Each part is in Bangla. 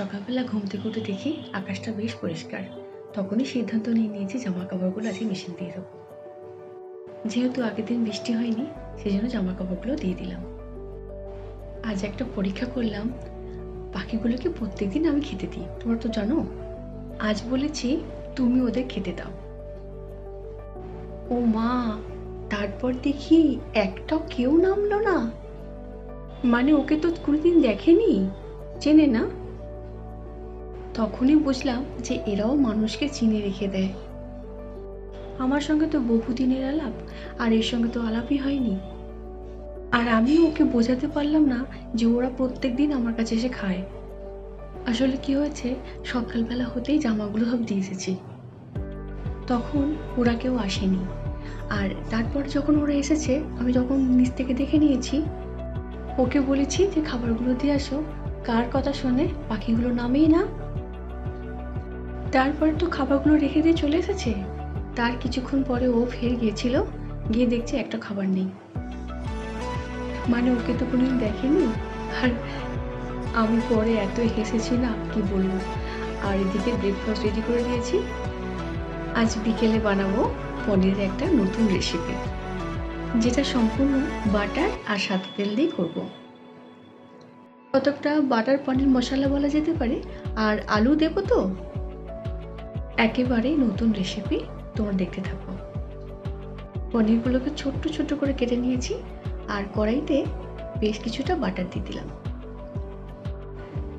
সকালবেলা ঘুম থেকে উঠে দেখি আকাশটা বেশ পরিষ্কার। তখনই সিদ্ধান্ত নিয়ে নিয়েছি জামা কাপড়গুলো আজকে মেশিন দিয়ে দেবো। যেহেতু আগের দিন বৃষ্টি হয়নি সেই জন্য জামা কাপড়গুলো দিয়ে দিলাম। আজ একটা পরীক্ষা করলাম পাখিগুলোকে প্রত্যেকদিন আমি খেতে দিই? তোমরা তো জানো, আজ বলেছি তুমি ওদের খেতে দাও। ও মা তারপর দেখি একটাও কেউ নামলো না। মানে ওকে তো কোনোদিন দেখেনি? চেনে না? তখনই বুঝলাম যে এরাও মানুষকে চিনে রেখে দেয়। আমার সঙ্গে তো বহুদিনের আলাপ, আর এর সঙ্গে তো আলাপই হয়নি। আর আমি ওকে বোঝাতে পারলাম না যে ওরা প্রত্যেক দিন আমার কাছে এসে খায়। আসলে কি হয়েছে, সকালবেলা হতেই জামাগুলো সব দিয়ে এসেছি। তখন ওরা কেউ আসেনি। আর তারপর যখন ওরা এসেছে, আমি যখন নিচ থেকে দেখে নিয়েছি। ওকে বলেছি যে, খাবারগুলো দিয়ে আসো। কার কথা শুনে? পাখিগুলো নামেই না? তারপরে তো খাবারগুলো রেখে দিয়ে চলে এসেছে। তার কিছুক্ষণ পরে ও ফের গিয়েছিল, গিয়ে দেখছে একটা খাবার নেই। মানে ওকে তো কোনোদিন দেখেনি? আর আমি পরে এত হেসেছি না, কি বলব? আর এদিকে ব্রেকফাস্ট রেডি করে দিয়েছি। আজ বিকেলে বানাবো পনিরের একটা নতুন রেসিপি যেটা সম্পূর্ণ বাটার আর সাদা তেল দিয়ে করব। কতকটা বাটার, পনির, মশলা বলা যেতে পারে। আর আলু দেবো তো? একেবারেই নতুন রেসিপি তোমরা দেখতে থাকো পনিরগুলোকে ছোট্ট ছোট্ট করে কেটে নিয়েছি আর কড়াইতে বেশ কিছুটা বাটার দিয়ে দিলাম।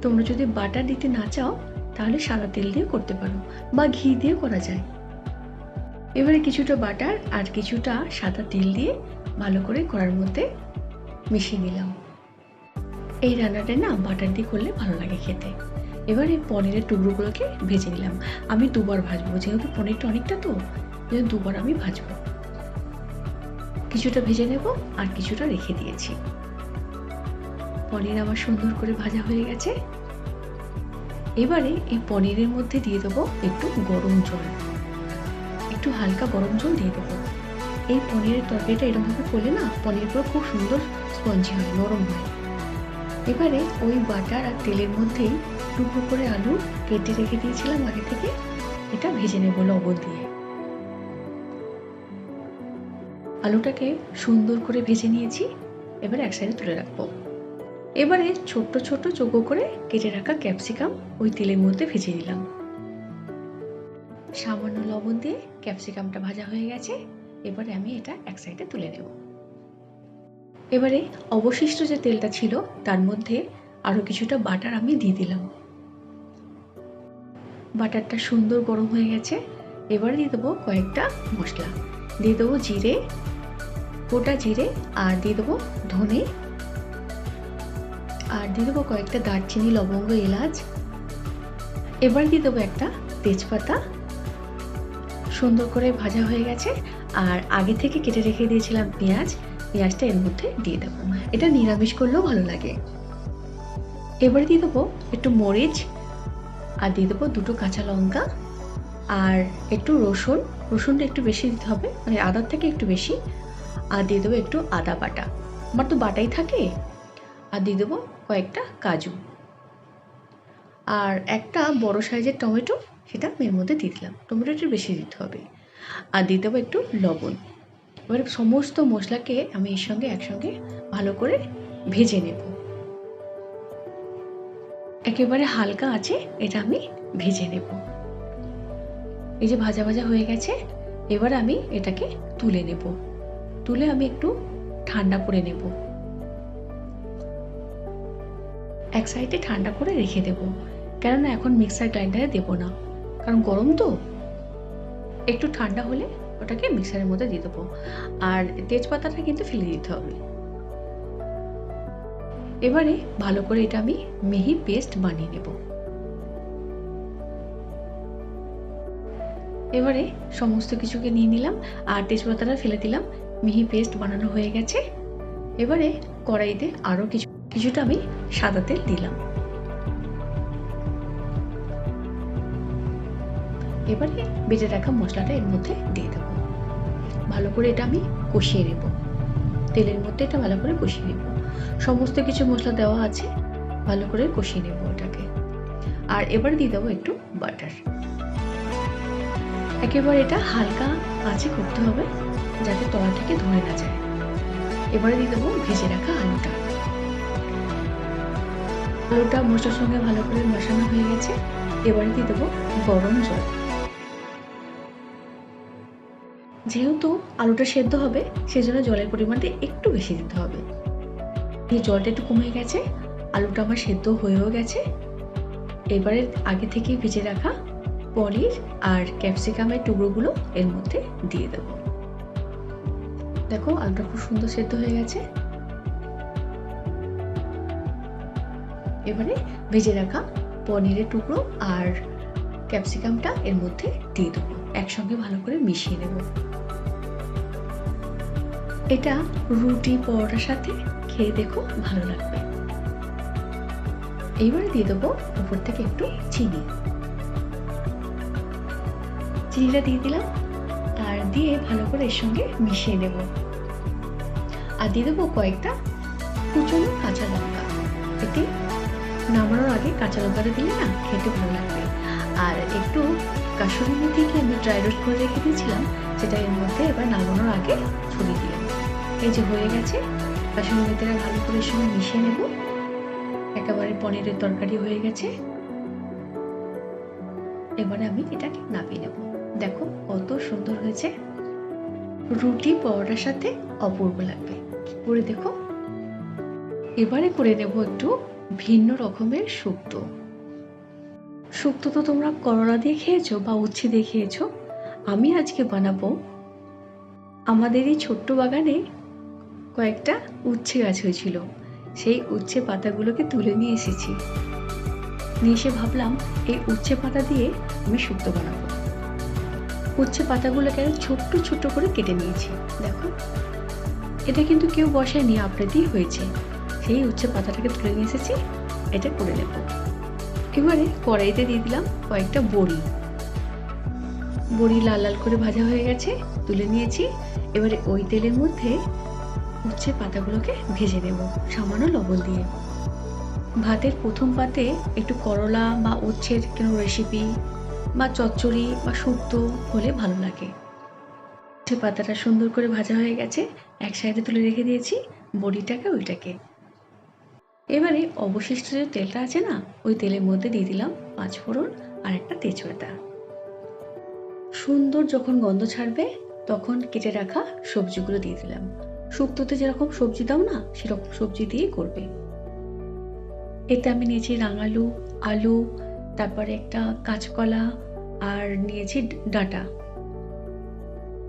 তোমরা যদি বাটার দিতে না চাও, তাহলে সাদা তেল দিয়ে করতে পারো বা ঘি দিয়ে করা যায়। এবারে কিছুটা বাটার আর কিছুটা সাদা তেল দিয়ে ভালো করে কড়ার মধ্যে মিশিয়ে নিলাম। এই রান্নাটা না বাটার দিয়ে করলে ভালো লাগে খেতে। এবারে পনিরের টুকরোগুলোকে ভেজে নিলাম। আমি দুবার ভাজবো, যেহেতু পনিরটা অনেকটা তো যেহেতু দুবার আমি ভাজবো। কিছুটা ভেজে নেব আর কিছুটা রেখে দিয়েছি। পনির আমার সুন্দর করে ভাজা হয়ে গেছে। এবারে এই পনিরের মধ্যে দিয়ে দেবো একটু গরম জল। একটু হালকা গরম জল দিয়ে দেবো। এই পনিরের তরকারিটা এরকমভাবে করলে না, পনিরগুলো খুব সুন্দর স্পঞ্জি হয়, নরম হয়। এবারে ওই বাটার আর তেলের মধ্যেই টুকরো করে আলু কেটে রেখে দিয়েছিলাম আগে থেকে। এটা ভেজে নেব লবণ দিয়ে। আলুটাকে সুন্দর করে ভেজে নিয়েছি। এবার এক সাইডে তুলে রাখব। এবারে ছোট্ট ছোট্ট চৌকো করে কেটে রাখা ক্যাপসিকাম ওই তেলের মধ্যে ভেজে নিলাম। সামান্য লবণ দিয়ে ক্যাপসিকামটা ভাজা হয়ে গেছে। এবারে আমি এটা এক সাইডে তুলে নেব। এবারে অবশিষ্ট যে তেলটা ছিল, তার মধ্যে আরও কিছুটা বাটার আমি দিয়ে দিলাম। বাটারটা সুন্দর গরম হয়ে গেছে। এবার দিয়ে দেবো কয়েকটা মশলা। দিয়ে দেবো জিরে, গোটা জিরে, আর দিয়ে দেবো ধনে। আর দিয়ে দেবো কয়েকটা দারচিনি, লবঙ্গ, এলাচ। এবার দিয়ে দেবো একটা তেজপাতা। সুন্দর করে ভাজা হয়ে গেছে। আর আগে থেকে কেটে রেখে দিয়েছিলাম পেঁয়াজ। পেঁয়াজটা এর মধ্যে দিয়ে দেবো। এটা নিরামিষ করলেও ভালো লাগে। এবার দিয়ে দেবো একটু মরিচ আর দিয়ে দেবো দুটো কাঁচা লঙ্কা আর একটু রসুন। রসুনটা একটু বেশি দিতে হবে মানে আদার থেকে একটু বেশি। আর দিয়ে দেবো একটু আদা বাটা। আমার তো বাটাই থাকে। আর দিয়ে দেবো কয়েকটা কাজু। আর একটা বড় সাইজের টমেটো, সেটা এর মধ্যে দিয়ে দিলাম। টমেটোটা বেশি দিতে হবে। আর দিয়ে দেবো একটু লবণ। এবার সমস্ত মশলাকে আমি এর সঙ্গে একসঙ্গে ভালো করে ভেজে নেব। একেবারে হালকা আছে, এটা আমি ভেজে নেব। এই যে ভাজা ভাজা হয়ে গেছে, এবার আমি এটাকে তুলে নেব। তুলে আমি একটু ঠান্ডা করে নেব। এক সাইডে ঠান্ডা করে রেখে দেব। কেননা এখন মিক্সার গ্রাইন্ডারে দেব না, কারণ গরম তো। একটু ঠান্ডা হলে ওটাকে মিক্সারের মধ্যে দিয়ে দেবো। আর তেজপাতাটা কিন্তু ফেলে দিতে হবে। এবারে ভালো করে এটা আমি মিহি পেস্ট বানিয়ে নেব। এবারে সমস্ত কিছুকে নিয়ে নিলাম আর তেজপাতাটা ফেলে দিলাম। মিহি পেস্ট বানানো হয়ে গেছে। এবারে কড়াইতে আরও কিছু কিছুটা আমি সাদা তেল দিলাম। এবারে বেটে রাখা মশলাটা এর মধ্যে দিয়ে দেবো। ভালো করে এটা আমি কষিয়ে নেব। তেলের মধ্যে এটা ভালো করে কষিয়ে নেব। সমস্ত কিছু মশলা দেওয়া আছে। ভালো করে কষিয়ে নেব ওটাকে আর এবার দিয়ে দেবো একটু বাটার একেবারে এটা হালকা আঁচে করতে হবে, যাতে তলা থেকে ধরে না যায়। এবারে দিয়ে দেবো ভেজে রাখা আলুটা। আলুটা মশলার সঙ্গে ভালো করে মেশানো হয়ে গেছে। এবারে দিয়ে দেবো গরম জল। যেহেতু আলুটা সেদ্ধ হবে, সেজন্য জলের পরিমাণটা একটু বেশি দিতে হবে। জলটা একটু কমে গেছে, আলুটা আমার সেদ্ধ হয়েও গেছে। এবারে আগে থেকে ভেজে রাখা পনির আর ক্যাপসিকামের টুকরোগুলো এর মধ্যে দিয়ে দেব। দেখো, আলুটা খুব সুন্দর সেদ্ধ হয়ে গেছে। এবারে ভেজে রাখা পনিরের টুকরো আর ক্যাপসিকামটা এর মধ্যে দিয়ে দেবো। একসঙ্গে ভালো করে মিশিয়ে নেব। এটা রুটি পরোটার সাথে খেয়ে দেখো ভালো লাগবে। এইবারে দিয়ে দেবো উপর থেকে একটু চিনি। চিনিটা দিয়ে দিলাম, আর দিয়ে ভালো করে এর সঙ্গে মিশিয়ে নেব। আর দিয়ে দেবো কয়েকটা কুচনো কাঁচা লঙ্কা। এতে নামানোর আগে কাঁচা লঙ্কাটা দিলে না খেতে ভালো লাগবে। আর একটু কাশুরি মেথিকে আমি ড্রাই রোস্ট করে রেখে দিয়েছিলাম, সেটা এর মধ্যে এবার নামানোর আগে ছড়িয়ে দিলাম। এই যে হয়ে গেছে কাশুরি মেথিটা ভালো করে সঙ্গে মিশিয়ে নেব। একেবারে পনিরের তরকারি হয়ে গেছে। এবারে আমি এটাকে নামিয়ে নেব। দেখো কত সুন্দর হয়েছে। রুটি পরোটার সাথে অপূর্ব লাগবে। করে দেখো। এবারে করে নেব একটু ভিন্ন রকমের শুক্তো। শুক্তো তো তোমরা করলা দিয়ে খেয়েছো বা উচ্ছে দিয়ে খেয়েছো। আমি আজকে বানাবো আমাদের এই ছোট্ট বাগানে কয়েকটা উচ্ছে গাছ হয়েছিল। সেই উচ্ছে পাতাগুলোকে তুলে নিয়ে এসেছি। নিয়ে এসে ভাবলাম, এই উচ্ছে পাতা দিয়ে আমি শুক্তো বানাবো। উচ্ছে পাতাগুলোকে আমি ছোট্ট ছোট্ট করে কেটে নিয়েছি। দেখো, এটা কিন্তু কেউ বসায়নি, আপনাদেরই হয়েছে। সেই উচ্ছে পাতাটাকে তুলে নিয়ে এসেছি, এটা করে নেব। এবারে কড়াইতে দিয়ে দিলাম কয়েকটা বড়ি। বড়ি লাল লাল করে ভাজা হয়ে গেছে, তুলে নিয়েছি। এবারে ওই তেলের মধ্যে উচ্ছে পাতাগুলোকে ভেজে নেব, সামান্য লবণ দিয়ে। ভাতের প্রথম পাতে একটু করলা বা উচ্ছের কোনো রেসিপি বা চচ্চড়ি বা শুক্তো হলে ভালো লাগে। উচ্ছে পাতাটা সুন্দর করে ভাজা হয়ে গেছে, এক সাইডে তুলে রেখে দিয়েছি বড়িটাকে ওইটাকে। এবারে অবশিষ্ট যে তেলটা আছে না, ওই তেলের মধ্যে দিয়ে দিলাম পাঁচ ফোড়ন আর একটা তেজপাতা। সুন্দর যখন গন্ধ ছাড়বে, তখন কেটে রাখা সবজিগুলো দিয়ে দিলাম। শুক্তোতে যেরকম সবজি দাও না, সেরকম সবজি দিয়ে করবে। এতে আমি নিয়েছি রাঙালু, আলু, তারপরে একটা কাঁচকলা আর নিয়েছি ডাটা।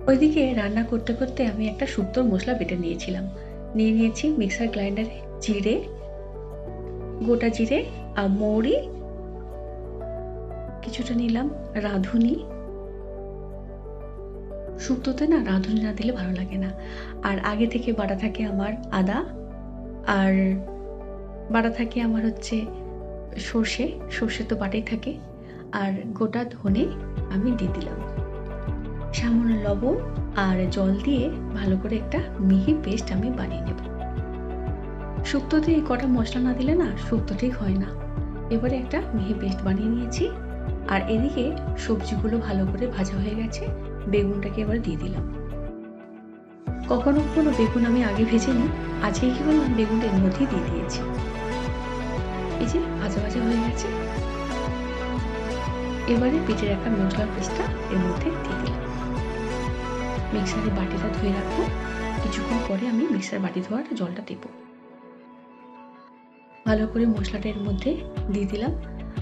ওইদিকে রান্না করতে করতে আমি একটা শুক্তোর মশলা বেটে নিয়েছিলাম। নিয়ে নিয়েছি মিক্সার গ্রাইন্ডারে জিরে, গোটা জিরে আর মৌরি। কিছুটা নিলাম রাঁধুনি। শুক্তোতে না রাঁধুনি না দিলে ভালো লাগে না। আর আগে থেকে বাটা থাকে আমার আদা, আর বাটা থাকে আমার হচ্ছে সর্ষে সর্ষে তো বাটাই থাকে, আর গোটা ধনে আমি দিয়ে দিলাম। সামান্য লবণ আর জল দিয়ে ভালো করে একটা মিহি পেস্ট আমি বানিয়ে নেব। শুক্তোতে এই কটা মশলা না দিলে না শুক্তো ঠিক হয় না। এবারে একটা মিহি পেস্ট বানিয়ে নিয়েছি, আর এদিকে সবজিগুলো ভালো করে ভাজা হয়ে গেছে। বেগুনটাকে এবার দিয়ে দিলাম। কখনো কখনো বেগুন আমি আগে ভেজে নিই, আজকে কি করলাম বেগুনটা এর মধ্যেই দিয়ে দিয়েছি। এই যে ভাজা ভাজা হয়ে গেছে। এবারে পিঠে রাখা মশলার পেস্টটা এর মধ্যে দিয়ে দিলাম। মিক্সারে বাটিটা ধুয়ে রাখব। কিছুক্ষণ পরে আমি মিক্সার বাটি ধোয়ার জলটা দেবো। ভালো করে মশলাটা এর মধ্যে দিয়ে দিলাম।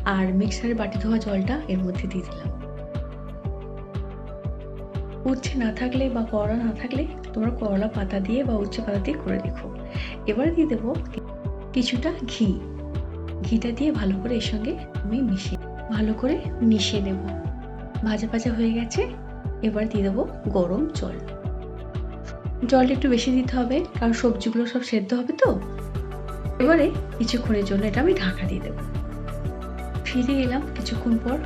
আর মিক্সারে বাটি ধোয়া জলটা এর মধ্যে দিয়ে দিলাম। উচ্ছে না থাকলে বা করলা না থাকলে তোমরা করলা পাতা দিয়ে বা উচ্ছে পাতা দিয়ে করে দেখো। এবার দিয়ে দেবো কিছুটা ঘি। ঘিটা দিয়ে ভালো করে এর সঙ্গে আমি মিশিয়ে ভালো করে মিশিয়ে নেব। ভাজা ভাজা হয়ে গেছে। এবার দিয়ে দেবো গরম জল। জলটা একটু বেশি দিতে হবে, কারণ সবজিগুলো সব সেদ্ধ হবে তো। এবারে কিছুক্ষণের জন্য এটা আমি ঢাকা দিয়ে দেবো। ফিরে এলাম কিছুক্ষণ পর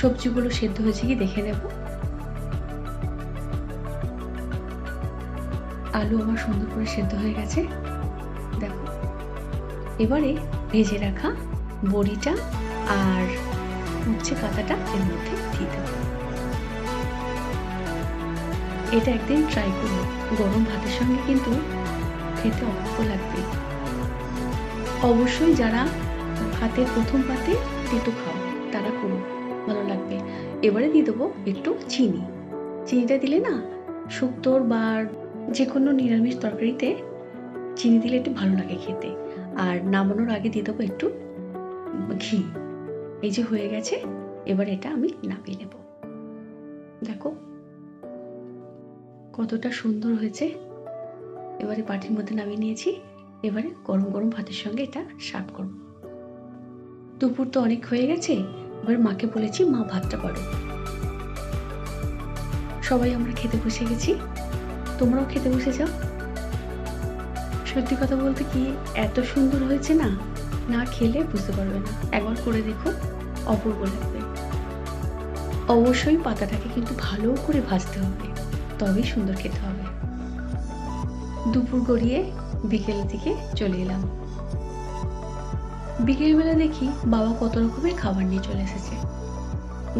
সবজিগুলো সেদ্ধ হয়েছে কি দেখে নেব। আলু আমার সুন্দর করে সেদ্ধ হয়ে গেছে। দেখো, এবারে ভেজে রাখা বড়িটা আর উচ্ছে পাতাটা এর মধ্যে দিয়ে দেবো। এটা একদিন ট্রাই করো, গরম ভাতের সঙ্গে কিন্তু খেতে অপূর্ব লাগবে। অবশ্যই যারা ভাতের প্রথম পাতে তেতো খাও। এবারে দিয়ে দেবো একটু চিনি। চিনিটা দিলে না শুক্তোর বা যে কোনো নিরামিষ তরকারিতে চিনি দিলে একটু ভালো লাগে খেতে। আর নামানোর আগে দিয়ে দেবো একটু ঘি। এই যে হয়ে গেছে, এবার এটা আমি নামিয়ে নেব। দেখো কতটা সুন্দর হয়েছে। এবারে পাটির মধ্যে নামিয়ে নিয়েছি। এবারে গরম গরম ভাতের সঙ্গে এটা সার্ভ করব। দুপুর তো অনেক হয়ে গেছে এবার মাকে বলেছি, মা, ভাতটা পারো সবাই আমরা খেতে বসে গেছি। তোমরাও খেতে বসে যাও। সত্যি কথা বলতে কি, এত সুন্দর হয়েছে না না খেলে বুঝতে পারবে না। একবার করে দেখো, অপূর্ব লাগবে। অবশ্যই পাতাটাকে কিন্তু ভালো করে ভাজতে হবে, তবেই সুন্দর খেতে হবে। দুপুর গড়িয়ে বিকেলের দিকে চলে এলাম। বিকেলবেলা দেখি বাবা কত রকমের খাবার নিয়ে চলে এসেছে।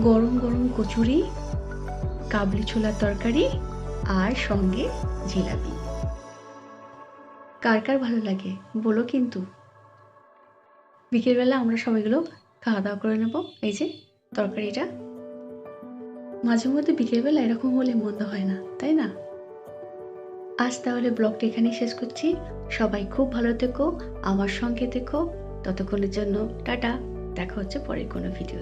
গরম গরম কচুরি, কাবলি ছোলার তরকারি আর সঙ্গে জিলাপি। কার কার ভালো লাগে বলো কিন্তু। বিকেলবেলা আমরা সবাইগুলো খাওয়া দাওয়া করে নেব, এই যে তরকারিটা। মাঝে মধ্যে বিকেলবেলা এরকম হলে মন্দ হয় না, তাই না? আজ তাহলে ব্লগটা এখানেই শেষ করছি। সবাই খুব ভালো থেকো, আমার সঙ্গে থেকো। ততক্ষণের জন্য টাটা দেখা হচ্ছে পরের কোনো ভিডিও